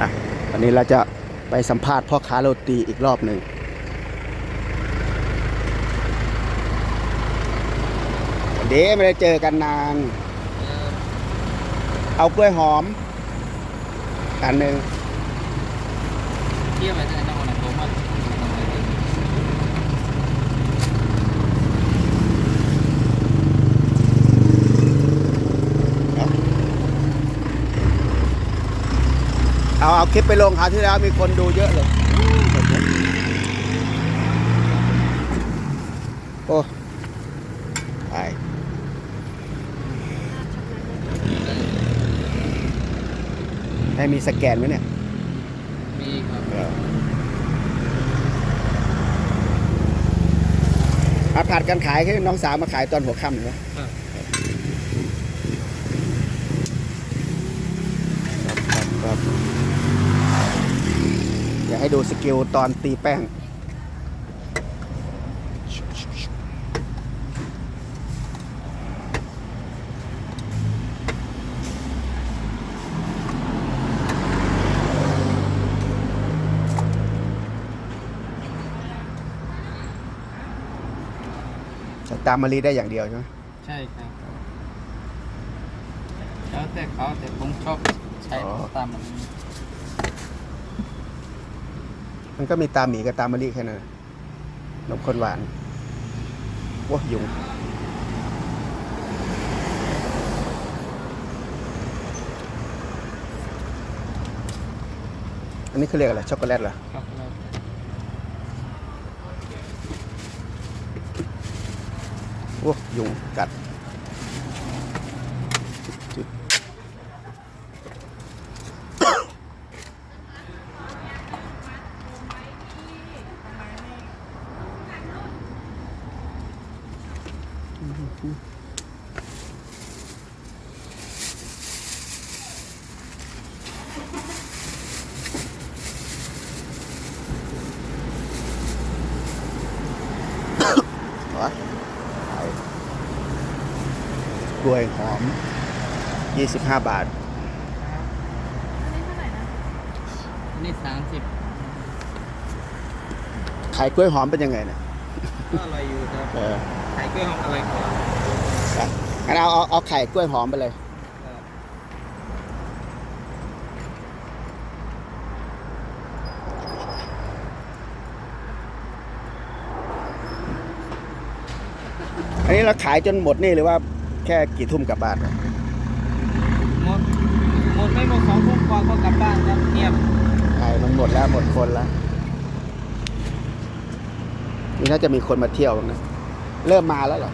อะวันนี้เราจะไปสัมภาษณ์พ่อค้าโรตีอีกรอบหนึ่งวันนี้ไม่ได้เจอกันนาน เอากล้วยหอมอันหนึ่งเที่ยวไปที่ไหนจังหวัดไหนผมว่า เอาเอาคลิปไปลงคราวที่แล้วมีคนดูเยอะเลย โอ้ตายให้มีสแกนไหมเนี่ย มีครับเอออาผัดกันขายให้น้องสาวมาขายตอนหัวค่ำเหรอครับครับครับอยาก ให้ดูสกิลตอนตีแป้งแต่ตามมารีได้อย่างเดียวใช่ไหมใช่ครับแล้วแต่เขาแต่ผมชอบใช้ตามมัน มันก็มีตาหมีกับตามมะลิแค่นั้นนมข้นหวานว้ายุงอันนี้เขาเรียกอะไรช็อกโกแลตเหรอครับแล้วโอ้ยุงกัดจุดหัวไป กล้วยหอม 25 บาทนี่สามสิบขายกล้วยหอมเป็นยังไงเนี่ย ก็อร่อยอยู่ครับเออไข่กล้วยหอมอร่อยกว่าอะงั้นเอาเอาเอาไข่กล้วยหอมไปเลย ครับอันนี้เราขายจนหมดนี่หรือว่าแค่กี่ทุ่มกลับบ้านหมดหมดไม่หมดสองทุ่มกว่าก็กลับบ้านครับเงียบไข่มันหมดแล้วหมดคนแล้ว นี่น่าจะมีคนมาเที่ยวบ้างนะเริ่มมาแล้วเหรอ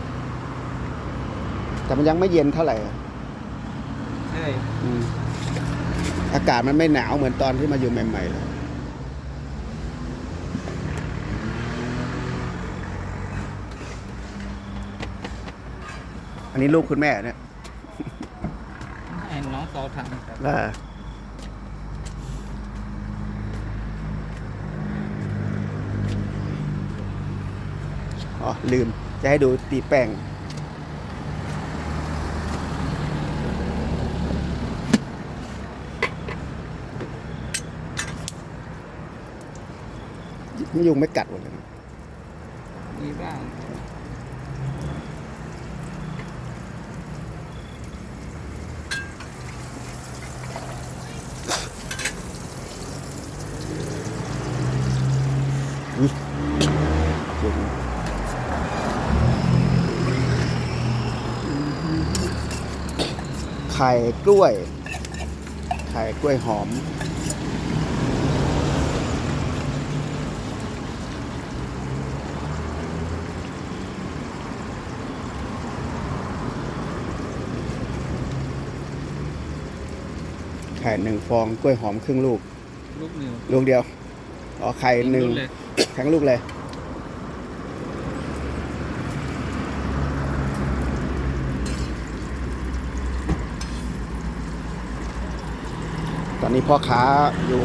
แต่มันยังไม่เย็นเท่าไหร่อะใช่อืมอากาศมันไม่หนาวเหมือนตอนที่มาอยู่ใหม่ๆเลยอันนี้ลูกคุณแม่เนี่ยให้น้องสาวทำครับ อ๋อ ลืม จะให้ดูตีแป้ง ยุงไม่กัดหมดเลยนะ มีบ้าง ยุง ไข่กล้วย ไข่กล้วยหอม ไข่หนึ่งฟองกล้วยหอมครึ่งลูก ลูกหนึ่งลูกเดียว อ๋อ ไข่หนึ่งลูกเลยทั้งลูกเลย ตอนนี้พ่อค้าอยู่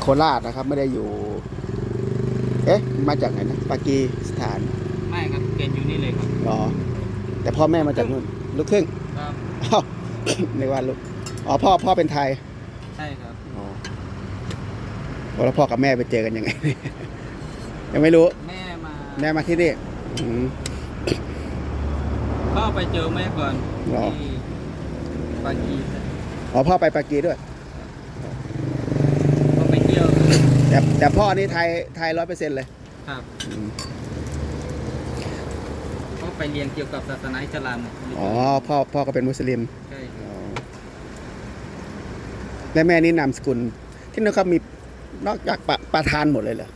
โคราชนะครับ ไม่ได้อยู่ เอ๊ะ มาจากไหนนะปากีสถานไม่ครับเกณฑ์อยู่นี่เลยครับหรอ แต่พ่อแม่มาจากนู่นคลูกครึ่งครับอ้าว นึกว่าลูกอ๋อพ่อพ่อเป็นไทยใช่ครับอ๋อแล้วพ่อกับแม่ไปเจอกันยังไง ยังไม่รู้ แม่มาแม่มาที่นี่อืมพ่อ ไปเจอแม่ก่อนเหรอ ที่ปากีอ๋อพ่อไปปากีด้วย ก็ไปเที่ยวแต่แต่พ่อนี่ไทยไทยร้อยเปอร์เซ็นต์เลย ครับอืมก็ไปเรียนเกี่ยวกับศาสนาอิสลามเนี่ยอ๋อพ่อพ่อก็เป็นมุสลิมใช่ครับอ๋อและแม่นี่นามสกุล ที่นั่นเขามีนอกจากปะประธานหมดเลยเหรอ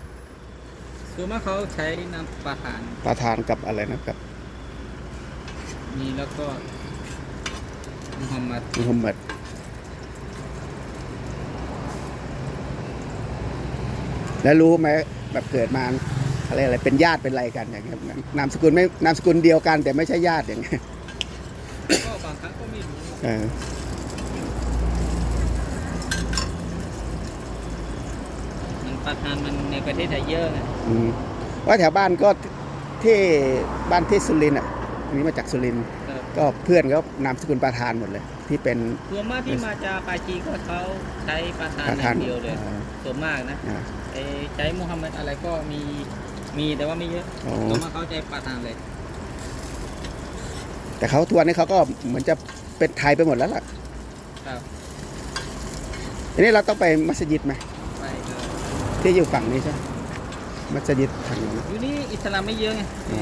ส่วนมากเขาใช้นามประหารประธานกับอะไรนะกับ มีแล้วก็มุฮัมมัดมุฮัมมัดแล้วรู้ไหมแบบเกิดมาอะไรอะไรเป็นญาติเป็นอะไรกันอย่างเงี้ยนามสกุลไม่นามสกุลเดียวกัน แต่ไม่ใช่ญาติอย่างเงี้ยก็บางครั้งก็ไม่รู้เออมันประธานมันในประเทศไทยเยอะไงอืมว่าแถวบ้านก็ที่บ้านที่สุรินทร์อะอั นนี้มาจากสุรินทร์ครับ ก็เพื่อนก็นามสกุลประธานหมดเลย ที่เป็นส่วนมากที่มาจากปากีก็เขาใช้ประธานประอธาย่านงเดียวเลยอ่าส่วนมากนะอ่า ไอ้ใช้มุฮัมมัดอะไรก็มีมีแต่ว่าไม่เยอะอ๋อ ส่วนมากเขาใช้ประธานเลย แต่เขาทวนนี้เขาก็เหมือนจะเป็นไทยไปหมดแล้วล่ะครับ ทีนี้เราต้องไปมัสยิดไหมไปครับที่อยู่ฝั่งนี้ใช่ไหม มัสยิดทางนู้นนะอยู่นี่อิสลามไม่เยอะไงอ๋อ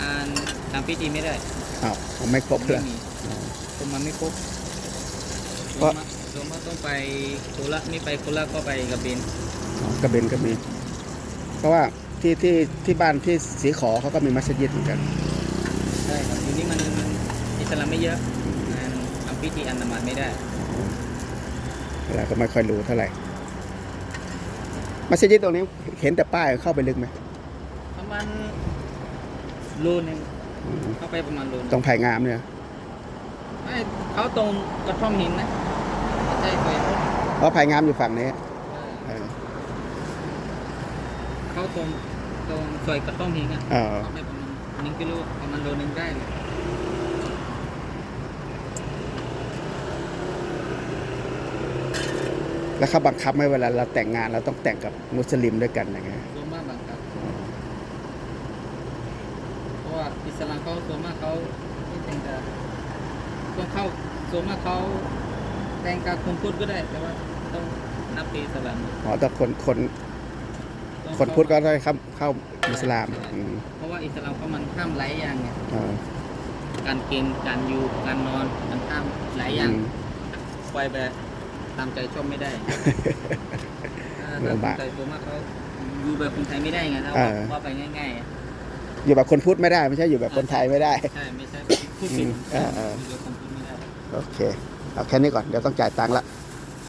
อ่านทำพิธีไม่ได้อ้าวผมไม่ครบเลยไม่มีอ๋อคนมาไม่ครบเพราะส่วนมากต้องไปโคราชไม่ไปโคราชก็ไปกระเบนอ๋อกระเบนก็มี เพราะว่าที่ที่ที่บ้านที่สีขอเขาก็มีมัสยิดเหมือนกัน ใช่ครับอยู่นี่มันมันอิสลามไม่เยอะอ่านทำพิธีอันนมาดไม่ได้ เราก็ไม่ค่อยรู้เท่าไหร่ มัสยิดตรงนี้เห็นแต่ป้ายเข้าไปลึกไหมประมาณโลนึงอืมเข้าไปประมาณโลนึงตรงไผ่งามเนี่ยไม่เขาตรงกระท่อมหินนะไม่ใช่ไปโน่นเพราะไผ่งามอยู่ฝั่งนี้เออเขาตรงตรงซอยกระท่อมหินอะเออเข้าไปประมาณหนึ่งกิโลประมาณโลนึงได้เลย แล้วเขาบังคับไหมเวลาเราแต่งงานเราต้องแต่งกับมุสลิมด้วยกันอย่างเงี้ยส่วนมากบังคับ เพราะว่าอิสลามเขาส่วนมากเขาไม่แต่งกับต้องเข้าส่วนมากเขาแต่งกับคนพุทธก็ได้ แต่ว่าต้องนับเป็นอิสลามอ๋อแต่คนคนต้องคนพุทธก็ได้เข้าเข้าอิสลามอืมเพราะว่าอิสลามเขามันห้ามหลายอย่างไงเออการกินการอยู่การนอนมันห้ามหลายอย่างอืมปล่อยแบบ ตามใจชอบไม่ได้ถ้าลำบากตามใจส่วนมากเขาอยู่แบบคนไทยไม่ได้ไงถ้าเอว่าอว่าไปง่ายๆอะอยู่แบบคนพุทธไม่ได้ไม่ใช่อยู่แบบคนไทยไม่ได้ ใช่ไม่ใช่พูดผิดอืมเออเอออยู่แบบคนพูดไม่ได้ โอเค เอาแค่นี้ก่อน เดี๋ยวต้องจ่ายตังค์ละ